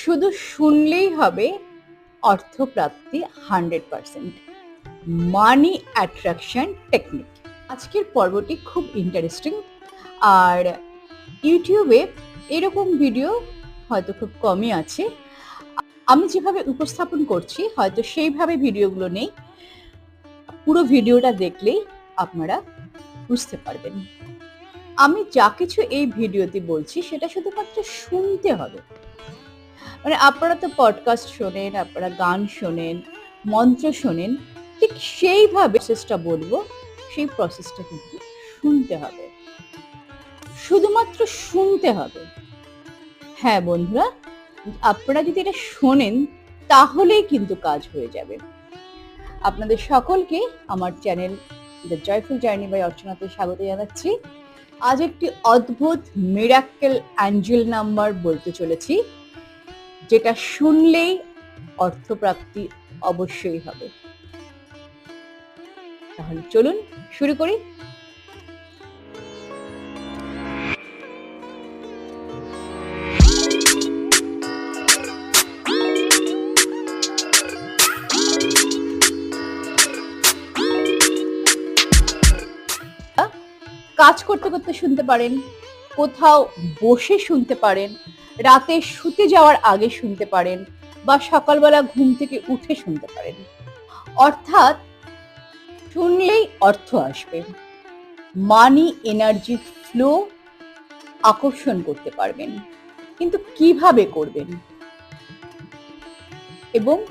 শুধু শুনলেই হবে অর্থপ্রাপ্তি hundred percent. Money attraction technique আজকের পর্বটি খুব ইন্টারেস্টিং আর ইউটিউবে এরকম ভিডিও হয়তো খুব কমই আছে। আমি যেভাবে উপস্থাপন করছি, হয়তো সেইভাবে ভিডিওগুলো নেই। পুরো ভিডিওটা দেখলেই আপনারা বুঝতে পারবেন। আমি যা কিছু এই ভিডিওতে বলছি, সেটা শুধুমাত্র শুনতে হবে। মানে আপনারা তো পডকাস্ট শোনেন, আপনারা গান শোনেন, মন্ত্র শোনেন, ঠিক সেইভাবে প্রসেসটা বলব, সেই প্রসেসটা কিন্তু শুনতে হবে। শুধুমাত্র শুনতে হবে। হ্যাঁ বন্ধুরা, আপনারা যদি এটা শোনেন, তাহলেই কিন্তু কাজ হয়ে যাবে। আপনাদের সকলকে আমার channel the joyful journey by অর্চনাতে স্বাগত জানাচ্ছি। আজ একটি অদ্ভুত মিরাক্কেল অ্যাঞ্জেল নাম্বার বলতে চলেছি। যেটা শুনলেই অর্থপ্রাপ্তি অবশ্যই হবে। তাহলে চলুন, শুরু করি। কাজ করতে করতে শুনতে পারেন, কোথাও বসে শুনতে পারেন রাতে শুতে যাওয়ার আগে শুনতে পারেন বা সকালবেলা ঘুম থেকে উঠে শুনতে পারেন। অর্থাৎ শুনলেই অর্থ আসবে। মানি এনার্জি ফ্লো আকর্ষণ করতে পারবেন। কিন্তু কীভাবে করবেন? এবং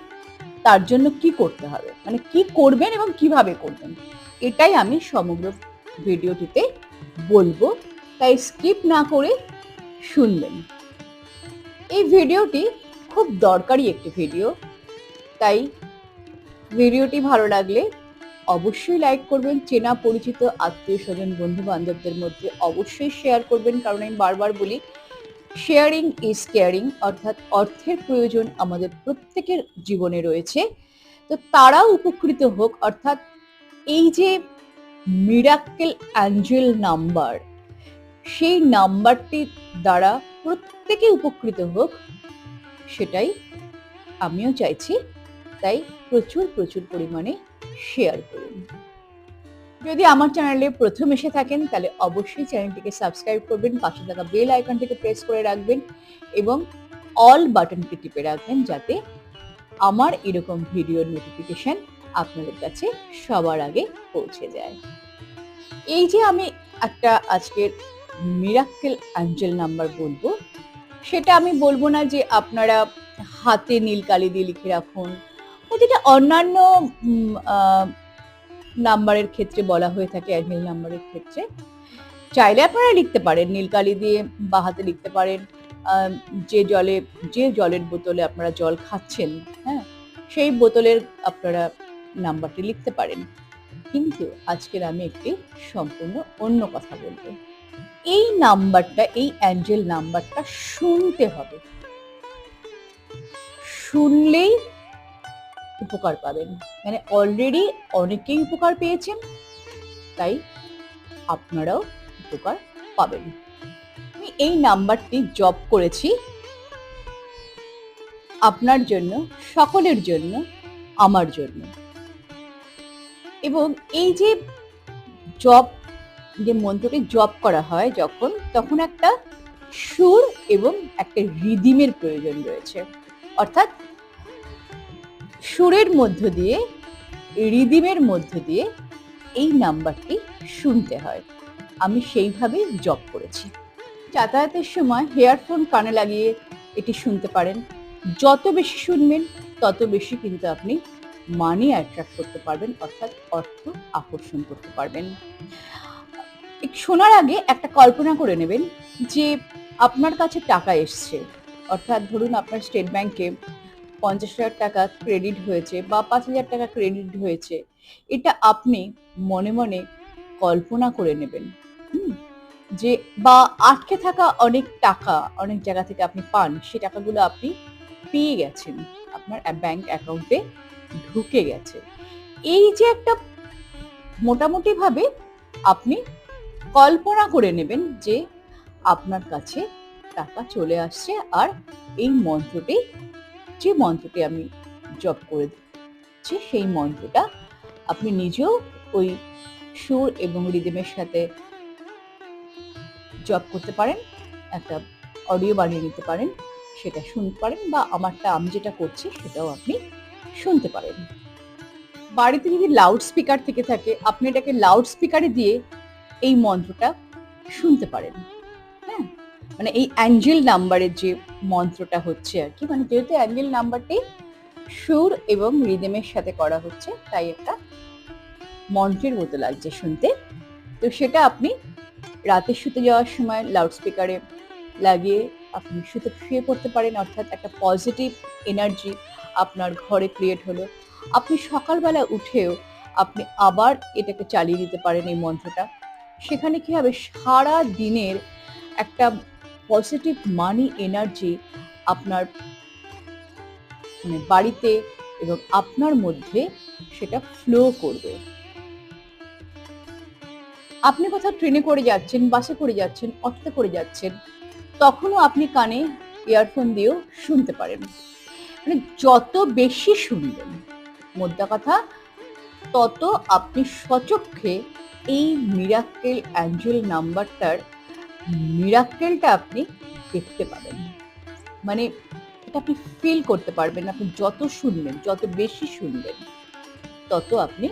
তার জন্য কি করতে হবে? মানে কি করবেন এবং কীভাবে করবেন? এটাই আমি সমগ্র ভিডিওটিতে বলব। তাই স্কিপ না করে শুনবেন। এই ভিডিওটি খুব দরকারি একটি ভিডিও। তাই ভিডিওটি ভালো লাগলে অবশ্যই লাইক করবেন, চেনা পরিচিত আত্মীয় স্বজন বন্ধু বান্ধবদের মধ্যে অবশ্যই শেয়ার করবেন। কারণ আমি বারবার বলি শেয়ারিং ইজ কেয়ারিং অর্থাৎ অর্থের প্রয়োজন আমাদের প্রত্যেকের জীবনে রয়েছে। তো তারাও উপকৃত হোক, অর্থাৎ এই যে মিরাক্কেল অ্যাঞ্জেল নাম্বার সেই নাম্বারটি দ্বারা প্রত্যেকে উপকৃত হোক, সেটাই আমিও চাইছি, তাই প্রচুর প্রচুর পরিমাণে শেয়ার করুন। যদি আমার চ্যানেলে প্রথম এসে থাকেন, তাহলে অবশ্যই চ্যানেলটিকে সাবস্ক্রাইব করবেন, পাশে থাকা বেল আইকনটিকে প্রেস করে রাখবেন এবং অল বাটনটি টিপে রাখবেন যাতে আমার এরকম ভিডিওর নোটিফিকেশন আপনাদের কাছে সবার আগে পৌঁছে যায়। এই যে আমি একটা আজকের মিরাক্কেল অ্যাঞ্জেল নাম্বার বলব। সেটা আমি বলব না যে আপনারা হাতে নীল কালি দিয়ে লিখে রাখুন। যেটা অন্যান্য নাম্বারের ক্ষেত্রে বলা হয়ে থাকে, অ্যাঞ্জেল নাম্বারের ক্ষেত্রে। চাইলে আপনারা লিখতে পারেন নীলকালি দিয়ে বা হাতে লিখতে পারেন। যে জলে, যে জলের বোতলে আপনারা জল খাচ্ছেন হ্যাঁ সেই বোতলের আপনারা নাম্বারটি লিখতে পারেন। কিন্তু আজকের আমি একটি সম্পূর্ণ অন্য কথা বলব। এই নাম্বারটা, এই অ্যাঞ্জেল নাম্বারটা শুনতে হবে। শুনলেই উপকার পাবেন। মানে অলরেডি অনেকেই উপকার পেয়েছেন, তাই আপনারাও উপকার পাবেন। আমি এই নাম্বারটি জব করেছি। আপনার জন্য, সকলের জন্য, আমার জন্য। এবং এই যে জব যে মন্ত্রটি জপ করা হয় যখন, তখন একটা সুর এবং একটা রিদিমের প্রয়োজন রয়েছে। অর্থাৎ সুরের মধ্য দিয়ে, রিদিমের মধ্য দিয়ে এই নাম্বারটি শুনতে হয়। আমি সেইভাবে জপ করেছি। যাতায়াতের সময় হেয়ারফোন কানে লাগিয়ে এটি শুনতে পারেন। যত বেশি শুনবেন, তত বেশি কিন্তু আপনি মানি অ্যাট্রাক্ট করতে পারবেন, অর্থাৎ অর্থ আকর্ষণ করতে পারবেন। শোনার আগে একটা কল্পনা করে নেবেন যে আপনার কাছে টাকা এসছে। অর্থাৎ ধরুন আপনার স্টেট ব্যাংকে পঞ্চাশ হাজার টাকা ক্রেডিট হয়েছে বা পাঁচ হাজার টাকা ক্রেডিট হয়েছে, এটা আপনি মনে মনে কল্পনা করে নেবেন যে বা আটকে থাকা অনেক টাকা, অনেক জায়গা থেকে আপনি পান, সে টাকাগুলো আপনি পেয়ে গেছেন। আপনার ব্যাংক অ্যাকাউন্টে ঢুকে গেছে। এই যে একটা মোটামুটিভাবে আপনি কল্পনা করে নেবেন যে আপনার কাছে টাকা চলে আসছে আর এই মন্ত্রটি, যে মন্ত্রটি আমি জপ করে দিচ্ছি, সেই মন্ত্রটা আপনি নিজেও ওই সুর এবং রিদিমের সাথে জব করতে পারেন, একটা অডিও বানিয়ে নিতে পারেন, সেটা শুনতে পারেন বা আমারটা, আমি যেটা করছি সেটাও আপনি শুনতে পারেন। বাড়িতে যদি লাউড স্পিকার থেকে থাকে, আপনি এটাকে লাউড স্পিকারে দিয়ে এই মন্ত্রটা শুনতে পারেন। হ্যাঁ? মানে এই অ্যাঞ্জেল নাম্বারের যে মন্ত্রটা হচ্ছে আর কি মানে যেহেতু অ্যাঞ্জেল নাম্বারটি সুর এবং রিদেমের সাথে করা হচ্ছে, তাই একটা মন্ত্রের মতো লাগছে শুনতে। তো সেটা আপনি রাতে শুতে যাওয়ার সময় লাউড স্পিকারে লাগিয়ে আপনি শুতে শুয়ে পড়তে পারেন, অর্থাৎ একটা পজিটিভ এনার্জি আপনার ঘরে ক্রিয়েট হলো। আপনি সকালবেলা উঠেও আপনি আবার এটাকে চালিয়ে দিতে পারেন এই মন্ত্রটা। সেখানে কি হবে? সারা দিনের একটা পজিটিভ মানি এনার্জি আপনার মানে বাড়িতে এবং আপনার মধ্যে সেটা ফ্লো করবে। আপনি কোথাও ট্রেনে করে যাচ্ছেন বাসে করে যাচ্ছেন অটোতে করে যাচ্ছেন, তখনও আপনি কানে ইয়ারফোন দিয়েও শুনতে পারেন। মানে যত বেশি শুনবেন, মোদ্দা কথা, তত আপনি সচক্ষে এই মিরাক্কেল অ্যাঞ্জেল নাম্বারটার মিরাক্কেলটা আপনি দেখতে পাবেন। মানে এটা আপনি ফিল করতে পারবেন, আপনি যত শুনবেন যত বেশি শুনবেন তত আপনি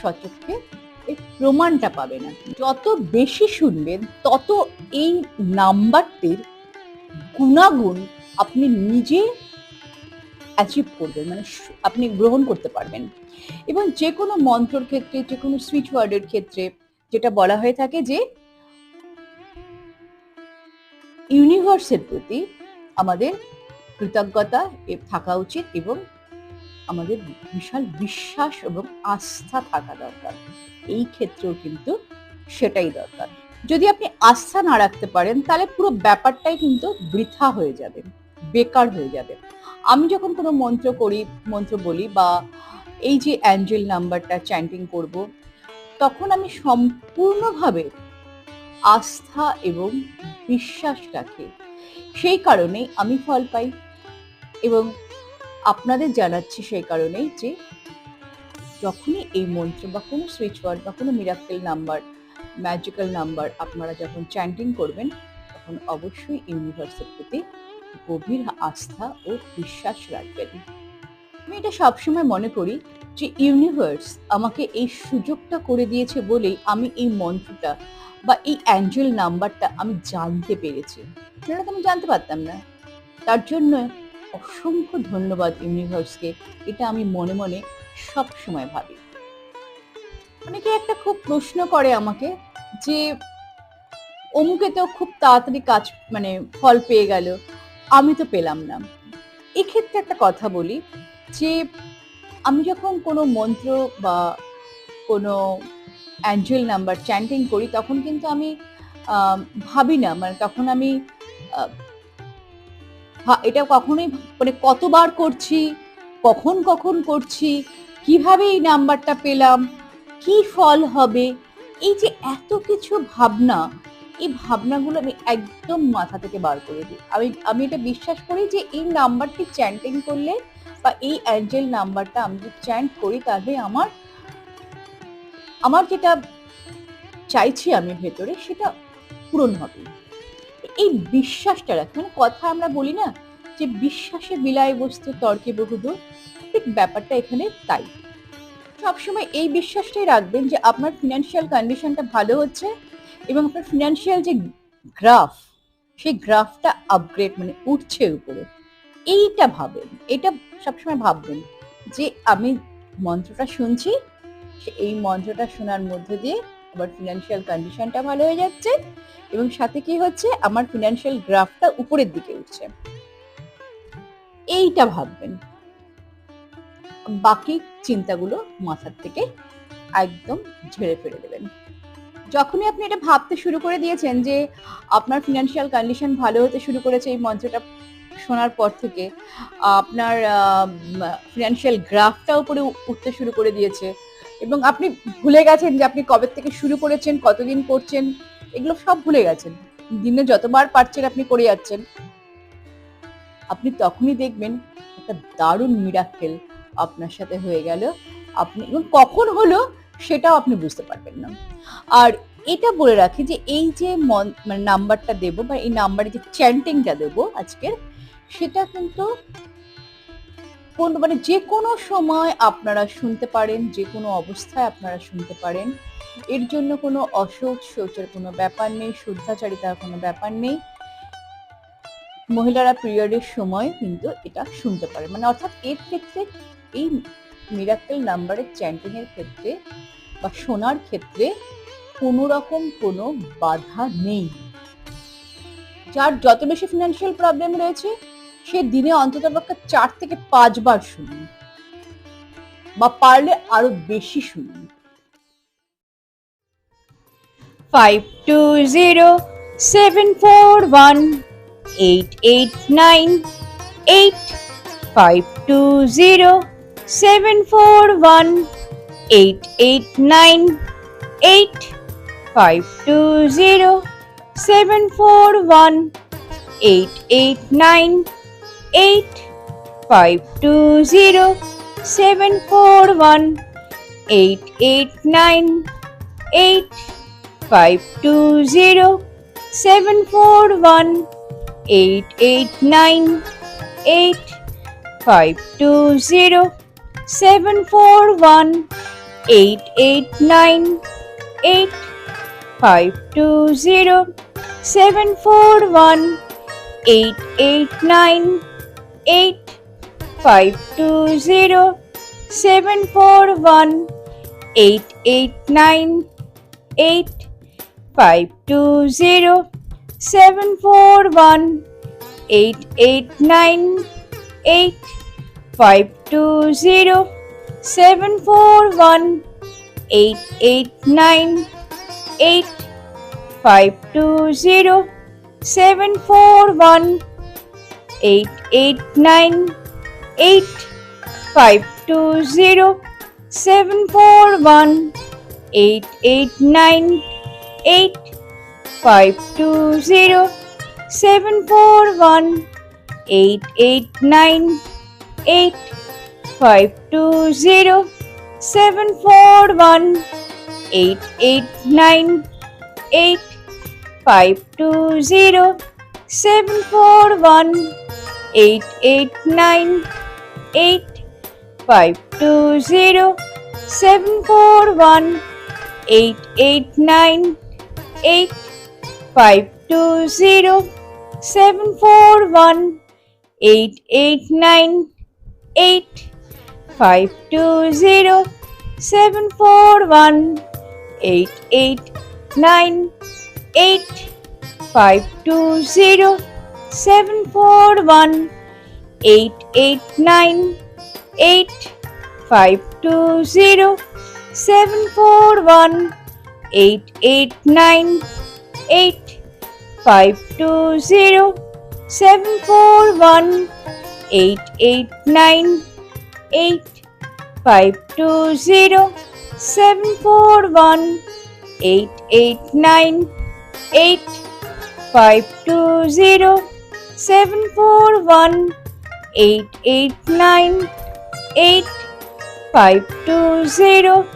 সচক্ষে এর প্রমাণটা পাবেন যত বেশি শুনবেন, তত এই নাম্বারটির গুণাগুণ আপনি নিজে অ্যাচিভ করবেন মানে আপনি গ্রহণ করতে পারবেন। এবং যে কোনো মন্ত্রর ক্ষেত্রে যে কোনো সুইচ ওয়ার্ডের ক্ষেত্রে যেটা বলা হয়ে থাকে যে ইউনিভার্সের প্রতি আমাদের কৃতজ্ঞতা থাকা উচিত এবং আমাদের বিশাল বিশ্বাস এবং আস্থা থাকা দরকার। এই ক্ষেত্রেও কিন্তু সেটাই দরকার। যদি আপনি আস্থা না রাখতে পারেন, তাহলে পুরো ব্যাপারটাই কিন্তু বৃথা হয়ে যাবে, বেকার হয়ে যাবে। আমি যখন কোনো মন্ত্র করি, মন্ত্র বলি বা এই যে অ্যাঞ্জেল নাম্বারটা চ্যান্টিং করব, তখন আমি সম্পূর্ণভাবে আস্থা এবং বিশ্বাস রাখি। সেই কারণে আমি ফল পাই এবং আপনাদের জানাচ্ছি সেই কারণেই যে যখনই এই মন্ত্র বা কোনো সুইচ ওয়ার্ড বা কোনো মিরাক্কেল নাম্বার ম্যাজিক্যাল নাম্বার আপনারা যখন চ্যান্টিং করবেন, তখন অবশ্যই ইউনিভার্সের প্রতি গভীর আস্থা ও বিশ্বাস রাখবেন। আমি এটা সবসময় মনে করি যে ইউনিভার্স আমাকে এই সুযোগটা করে দিয়েছে বলেই আমি এই মন্ত্রটা বা এই অ্যাঞ্জেল নাম্বারটা আমি জানতে পেরেছি। নাহলে তো আমি জানতে পারতাম না। তার জন্য অসংখ্য ধন্যবাদ ইউনিভার্সকে এটা আমি মনে মনে সব সময় ভাবি। অনেকে একটা খুব প্রশ্ন করে আমাকে যে অমুকে তো খুব তাড়াতাড়ি কাজ মানে ফল পেয়ে গেল। আমি তো পেলাম না। এক্ষেত্রে একটা কথা বলি যে, আমি যখন কোনো মন্ত্র বা কোনো অ্যাঞ্জেল নাম্বার চ্যান্টিং করি, তখন কিন্তু আমি ভাবি না। মানে তখন আমি এটা কখনোই মানে কতবার করছি, কখন কখন করছি, কীভাবে এই নাম্বারটা পেলাম, কি ফল হবে, এই যে এত কিছু ভাবনা এই ভাবনাগুলো আমি একদম মাথা থেকে বার করে দিই। আমি আমি এটা বিশ্বাস করি যে এই নাম্বারটি চ্যান্টিং করলে বা এই অ্যাঞ্জেল নাম্বারটা আমি যদি চ্যান্ট করি তাহলে আমার আমার যেটা চাইছি আমি ভেতরে সেটা পূরণ হবে। এই বিশ্বাসটা রাখি মানে কথা আমরা বলি না যে বিশ্বাসে বিলায় বস্তু, তর্কে বহুদূর। ঠিক ব্যাপারটা এখানে তাই। সবসময় এই বিশ্বাসটাই রাখবেন যে আপনার ফিনান্সিয়াল কন্ডিশনটা ভালো হচ্ছে এবং আপনার ফিনান্সিয়াল যে গ্রাফ সেই গ্রাফটা আপগ্রেড মানে উঠছে উপরে। এইটা ভাবেন, এটা সবসময় ভাববেন যে আমি মন্ত্রটা শুনছি এই মন্ত্রটা শোনার মধ্য দিয়ে আমার ফিনান্সিয়াল কন্ডিশনটা ভালো হয়ে যাচ্ছে এবং সাথে কি হচ্ছে, আমার ফিনান্সিয়াল গ্রাফটা উপরের দিকে উঠছে। এইটা ভাববেন। বাকি চিন্তাগুলো মাথার থেকে একদম ঝেড়ে ফেলে দেবেন। যখনই আপনি এটা ভাবতে শুরু করে দিয়েছেন যে আপনার ফিনান্সিয়াল কন্ডিশন ভালো হতে শুরু করেছে এই মন্ত্রটা শোনার পর থেকে, আপনার ফিনান্সিয়াল গ্রাফটা উপরে উঠতে শুরু করে দিয়েছে এবং আপনি ভুলে গেছেন যে আপনি কবে থেকে শুরু করেছেন, কতদিন করছেন, এগুলো সব ভুলে গেছেন। দিনে যতবার পারছেন আপনি করে যাচ্ছেন। আপনি তখনই দেখবেন একটা দারুণ মিরাক্কেল আপনার সাথে হয়ে গেল। আপনি, এবং কখন হলো সেটাও আপনি বুঝতে পারবেন না। আর এটা বলে রাখি যে এই যে মানে নাম্বারটা দেবো বা এই নাম্বারে যে চ্যান্টিংটা দেবো আজকের, সেটা কিন্তু কোন মানে যে কোনো সময় আপনারা শুনতে পারেন, যে কোনো অবস্থায় আপনারা শুনতে পারেন। এর জন্য কোনো অসুখ শৌচের কোনো ব্যাপার নেই, শুদ্ধাচারিতার কোনো ব্যাপার নেই। মহিলারা পিরিয়ডের সময় কিন্তু এটা শুনতে পারে। মানে অর্থাৎ এর ক্ষেত্রে এই মিরাক্কেল নাম্বারের চ্যান্টিং এর ক্ষেত্রে বা শোনার ক্ষেত্রে কোনো রকম কোনো বাধা নেই। যার যত বেশি ফিনান্সিয়াল প্রবলেম রয়েছে, সে দিনে অন্তত পক্ষে চার থেকে পাঁচবার শুনুন বা পারলে আরও বেশি শুনুন। Five two zero seven four one eight eight nine eight five two zero seven four one eight eight nine eight five two zero seven four one eight eight nine eight five two zero seven four one eight eight nine eight five two zero seven four one eight eight nine eight five two zero seven four one eight eight nine eight five two zero seven four one eight eight nine eight five two zero seven four one eight eight nine eight five two zero seven four one eight eight nine eight five two zero seven four one eight eight nine eight five two zero seven four one eight eight nine eight five two zero seven four one eight eight nine eight five two zero seven four one eight eight nine eight five two zero seven four one eight eight nine eight five two zero seven four one eight eight nine eight five two zero seven four one eight eight nine eight five two zero seven four one eight eight nine eight five two zero seven four one eight eight nine eight five two zero seven four one eight eight nine eight five two zero seven four one eight eight nine eight five two zero seven four one eight eight nine eight five two zero seven four one eight eight nine eight five two zero seven four one eight eight nine eight five two zero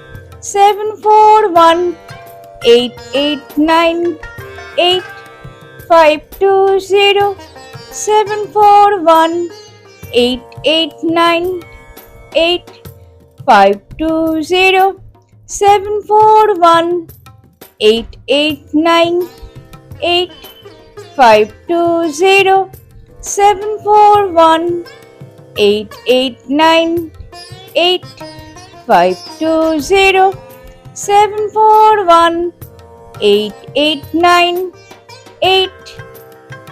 seven four one eight eight nine eight five two zero seven four one eight eight nine eight five two zero seven four one eight eight nine eight five two zero seven four one eight eight nine eight five two zero seven four one eight eight nine eight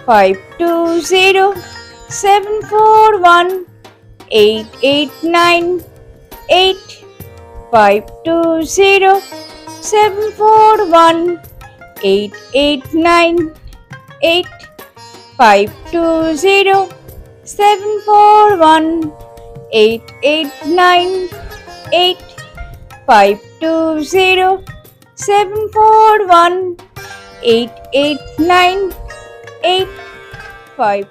five two zero seven four one eight eight nine eight five two zero seven four one eight eight nine eight five two zero seven four one eight eight nine eight five two zero seven four one eight eight nine eight five